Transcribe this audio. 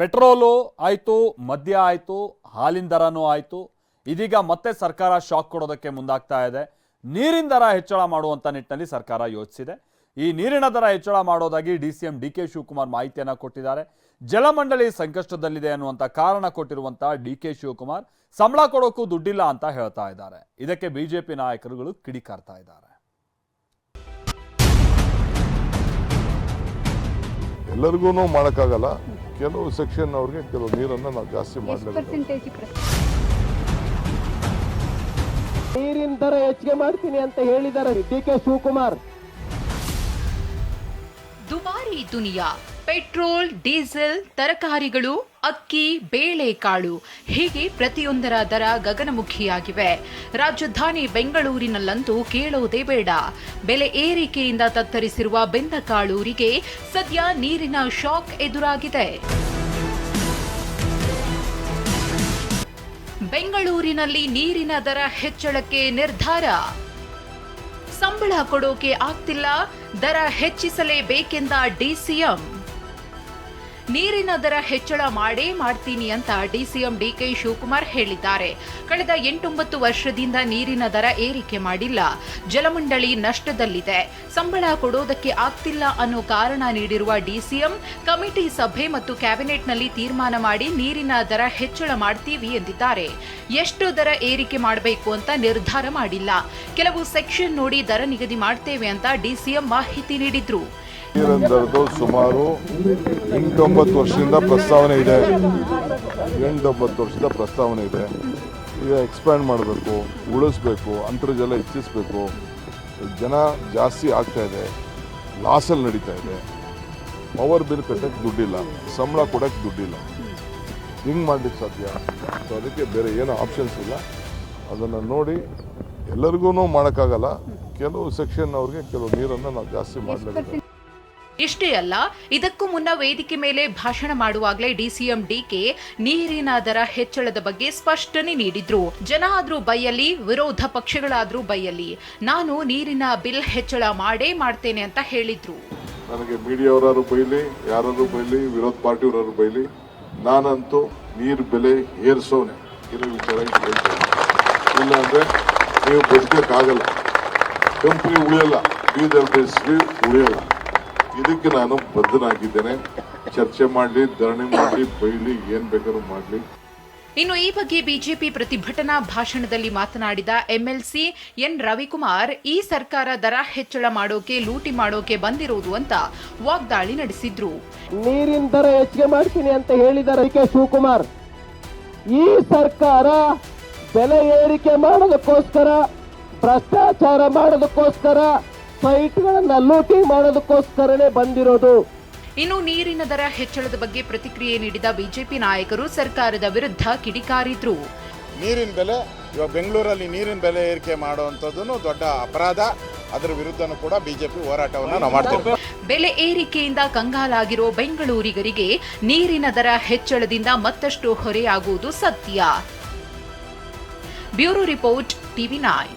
Petrol ಆಯಿತು, ಮದ್ಯ ಆಯಿತು, ಹಾಲಿನ ದರನೂ ಆಯಿತು. ಇದೀಗ ಮತ್ತೆ ಸರ್ಕಾರ ಶಾಕ್ ಕೊಡೋದಕ್ಕೆ ಮುಂದಾಗ್ತಾ ಇದೆ. ನೀರಿನ ದರ ಹೆಚ್ಚಳ ಮಾಡುವಂಥ ನಿಟ್ಟಿನಲ್ಲಿ ಸರ್ಕಾರ ಯೋಚಿಸಿದೆ. ಈ ನೀರಿನ ದರ ಹೆಚ್ಚಳ ಮಾಡೋದಾಗಿ D C M D K Shivakumar ಮಾಹಿತಿಯನ್ನು ಕೊಟ್ಟಿದ್ದಾರೆ. ಜಲಮಂಡಳಿ ಸಂಕಷ್ಟದಲ್ಲಿದೆ ಅನ್ನುವಂಥ ಕಾರಣ ಕೊಟ್ಟಿರುವಂಥ ಡಿ ಕೆ ಶಿವಕುಮಾರ್, ಸಂಬಳ ಕೊಡೋಕ್ಕೂ ದುಡ್ಡಿಲ್ಲ ಅಂತ ಹೇಳ್ತಾ ಇದ್ದಾರೆ. ಇದಕ್ಕೆ ಬಿಜೆಪಿ ನಾಯಕರುಗಳು ಕಿಡಿಕಾರ್ತಾ ಇದ್ದಾರೆ. ಎಲ್ಲರಿಗೂ ಮಾಡೋಕ್ಕಾಗಲ್ಲ. ಕೆಲವು ಸೆಕ್ಷನ್ ಅವ್ರಿಗೆ ಕೆಲವು ನೀರನ್ನು ನಾವು ಜಾಸ್ತಿ ಮಾಡಲೇಬೇಕು. ನೀರಿನ ದರ ಹೆಚ್ಚಿಗೆ ಮಾಡ್ತೀನಿ ಅಂತ ಹೇಳಿದ್ದಾರೆ ಡಿ ಕೆ ಶಿವಕುಮಾರ್. ದುಬಾರಿ ದುನಿಯಾ ಪೆಟ್ರೋಲ್ ಡೀಸೆಲ್ ತರಕಾರಿಗಳು ಅಕ್ಕಿ ಬೇಳೆಕಾಳು ಹೀಗೆ ಪ್ರತಿಯೊಂದರ ದರ ಗಗನಮುಖಿಯಾಗಿವೆ. ರಾಜಧಾನಿ ಬೆಂಗಳೂರಿನಲ್ಲಂತೂ ಕೇಳೋದೇ ಬೇಡ. ಬೆಲೆ ಏರಿಕೆಯಿಂದ ತತ್ತರಿಸಿರುವ ಬೆಂದಕಾಳೂರಿಗೆ ಸದ್ಯ ನೀರಿನ ಶಾಕ್ ಎದುರಾಗಿದೆ. ಬೆಂಗಳೂರಿನಲ್ಲಿ ನೀರಿನ ದರ ಹೆಚ್ಚಳಕ್ಕೆ ನಿರ್ಧಾರ? ಸಂಬಳ ಕೊಡೋಕೆ ಆಗ್ತಿಲ್ಲ, ದರ ಹೆಚ್ಚಿಸಲೇಬೇಕೆಂದ ಡಿಸಿಎಂ? ನೀರಿನ ದರ ಹೆಚ್ಚಳ ಮಾಡೇ ಮಾಡ್ತೀನಿ ಅಂತ ಡಿಸಿಎಂ ಡಿಕೆ ಶಿವಕುಮಾರ್ ಹೇಳಿದ್ದಾರೆ. ಕಳೆದ ಎಂಟೊಂಬತ್ತು ವರ್ಷದಿಂದ ನೀರಿನ ದರ ಏರಿಕೆ ಮಾಡಿಲ್ಲ. ಜಲಮಂಡಳಿ ನಷ್ಟದಲ್ಲಿದೆ. ಸಂಬಳ ಕೊಡೋದಕ್ಕೆ ಆಗ್ತಿಲ್ಲ ಅನ್ನೋ ಕಾರಣ ನೀಡಿರುವ ಡಿಸಿಎಂ, ಕಮಿಟಿ ಸಭೆ ಮತ್ತು ಕ್ಯಾಬಿನೆಟ್ನಲ್ಲಿ ತೀರ್ಮಾನ ಮಾಡಿ ನೀರಿನ ದರ ಹೆಚ್ಚಳ ಮಾಡ್ತೀವಿ ಎಂದಿದ್ದಾರೆ. ಎಷ್ಟು ದರ ಏರಿಕೆ ಮಾಡಬೇಕು ಅಂತ ನಿರ್ಧಾರ ಮಾಡಿಲ್ಲ. ಕೆಲವು ಸೆಕ್ಷನ್ ನೋಡಿ ದರ ನಿಗದಿ ಮಾಡ್ತೇವೆ ಅಂತ ಡಿಸಿಎಂ ಮಾಹಿತಿ ನೀಡಿದ್ರು. ನೀರಂದರದು ಸುಮಾರು ಎಂಟೊಂಬತ್ತು ವರ್ಷದಿಂದ ಪ್ರಸ್ತಾವನೆ ಇದೆ. ಎಂಟೊಂಬತ್ತು ವರ್ಷದ ಪ್ರಸ್ತಾವನೆ ಇದೆ. ಈಗ ಎಕ್ಸ್ಪ್ಯಾಂಡ್ ಮಾಡಬೇಕು ಉಳಿಸ್ಬೇಕು ಅಂತರ್ಜಲ ಹೆಚ್ಚಿಸಬೇಕು. ಜನ ಜಾಸ್ತಿ ಆಗ್ತಾ ಇದೆ. ಲಾಸಲ್ಲಿ ನಡೀತಾ ಇದೆ. ಪವರ್ ಬಿಲ್ ಕಟ್ಟಕ್ಕೆ ದುಡ್ಡಿಲ್ಲ. ಸಂಬಳ ಕೊಡೋಕ್ಕೆ ದುಡ್ಡಿಲ್ಲ. ಹಿಂಗೆ ಮಾಡಲಿಕ್ಕೆ ಸಾಧ್ಯ? ಸೊ ಅದಕ್ಕೆ ಬೇರೆ ಏನೂ ಆಪ್ಷನ್ಸ್ ಇಲ್ಲ. ಅದನ್ನು ನೋಡಿ ಎಲ್ಲರಿಗೂ ಮಾಡೋಕ್ಕಾಗಲ್ಲ. ಕೆಲವು ಸೆಕ್ಷನ್ ಅವ್ರಿಗೆ ಕೆಲವು ನೀರನ್ನು ನಾವು ಜಾಸ್ತಿ ಮಾಡಲೇಬೇಕು. ಇಷ್ಟೇ ಅಲ್ಲ, ಇದಕ್ಕೂ ಮುನ್ನ ವೇದಿಕೆ ಮೇಲೆ ಭಾಷಣ ಮಾಡುವಾಗಲೇ ಡಿಸಿಎಂ ಡಿಕೆ ನೀರಿನ ದರ ಹೆಚ್ಚಳದ ಬಗ್ಗೆ ಸ್ಪಷ್ಟನೆ ನೀಡಿದ್ರು. ಜನ ಆದ್ರೂ ಬೈಯಲ್ಲಿ ವಿರೋಧ ಪಕ್ಷಗಳಾದ್ರೂ ಬೈಯಲ್ಲಿ ನಾನು ನೀರಿನ ಬಿಲ್ ಹೆಚ್ಚಳ ಮಾಡೇ ಮಾಡ್ತೇನೆ ಅಂತ ಹೇಳಿದ್ರು. ನನಗೆ ಮೀಡಿಯಾವರಾರು ಬೈಲಿ, ಯಾರಾದ್ರೂ ಬೈಲಿ, ವಿರೋಧ ಪಾರ್ಟಿಯವರಾರು ಬೈಲಿ, ನಾನಂತೂ ನೀರು ಬೆಲೆ ಏರಿಸೋನೆ. ಇರೋ ವಿಚಾರ ಇಲ್ಲ ಅಂದ್ರೆ ನೀವು ಬದುಕಕ್ಕಾಗಲ್ಲ ಕಂಪ್ನಿ ಉಳಿಯಲ್ಲ. ಬೀದರ್ ಬೇಸ್ಗೆ ಉಳಿಯಲ್ಲ. ಇದಕ್ಕೆ ನಾನು ಬದ್ಧನಾಗಿದ್ದೇನೆ. ಚರ್ಚೆ ಮಾಡಲಿ ಧರಣಿ ಮಾಡಲಿ ಬೈಲಿ ಏನ್ ಬೇಕಾದ್ರೂ ಮಾಡಲಿ. ಇನ್ನು ಈ ಬಗ್ಗೆ ಬಿಜೆಪಿ ಪ್ರತಿಭಟನಾ ಭಾಷಣದಲ್ಲಿ ಮಾತನಾಡಿದ ಎಂಎಲ್ಸಿ ಎನ್ ರವಿಕುಮಾರ್ ಈ ಸರ್ಕಾರ ದರ ಹೆಚ್ಚಳ ಮಾಡೋಕೆ ಲೂಟಿ ಮಾಡೋಕೆ ಬಂದಿರುವುದು ಅಂತ ವಾಗ್ದಾಳಿ ನಡೆಸಿದ್ರು. ನೀರಿನ ದರ ಹೆಚ್ಚಿಗೆ ಮಾಡ್ತೀನಿ ಅಂತ ಹೇಳಿದ ಕೆ ಶಿವಕುಮಾರ್ ಈ ಸರ್ಕಾರ ಬೆಲೆ ಏರಿಕೆ ಮಾಡೋದಕ್ಕೋಸ್ಕರ ಭ್ರಷ್ಟಾಚಾರ ಮಾಡೋದಕ್ಕೋಸ್ಕರ ಸೈಟ್ಗಳನ್ನ ಲೂಟಿ ಮಾಡೋದಕ್ಕೋಸ್ಕರನೇ ಬಂದಿರೋದು. ಇನ್ನು ನೀರಿನ ದರ ಹೆಚ್ಚಳದ ಬಗ್ಗೆ ಪ್ರತಿಕ್ರಿಯೆ ನೀಡಿದ ಬಿಜೆಪಿ ನಾಯಕರು ಸರ್ಕಾರದ ವಿರುದ್ಧ ಕಿಡಿಕಾರಿದ್ರು. ನೀರಿನ ಬೆಲೆ ಇವಾಗ ಬೆಂಗಳೂರಲ್ಲಿ ನೀರಿನ ಬೆಲೆ ಏರಿಕೆ ಮಾಡುವಂಥದ್ದು ದೊಡ್ಡ ಅಪರಾಧ. ಅದರ ವಿರುದ್ಧನೂ ಕೂಡ ಬಿಜೆಪಿ ಹೋರಾಟವನ್ನು ನಾವು ಮಾಡ್ತೇವೆ ಬೆಲೆ ಏರಿಕೆಯಿಂದ ಕಂಗಾಲಾಗಿರೋ ಬೆಂಗಳೂರಿಗರಿಗೆ ನೀರಿನ ದರ ಹೆಚ್ಚಳದಿಂದ ಮತ್ತಷ್ಟು ಹೊರೆಯಾಗುವುದು ಸತ್ಯ. Bureau report TV nine.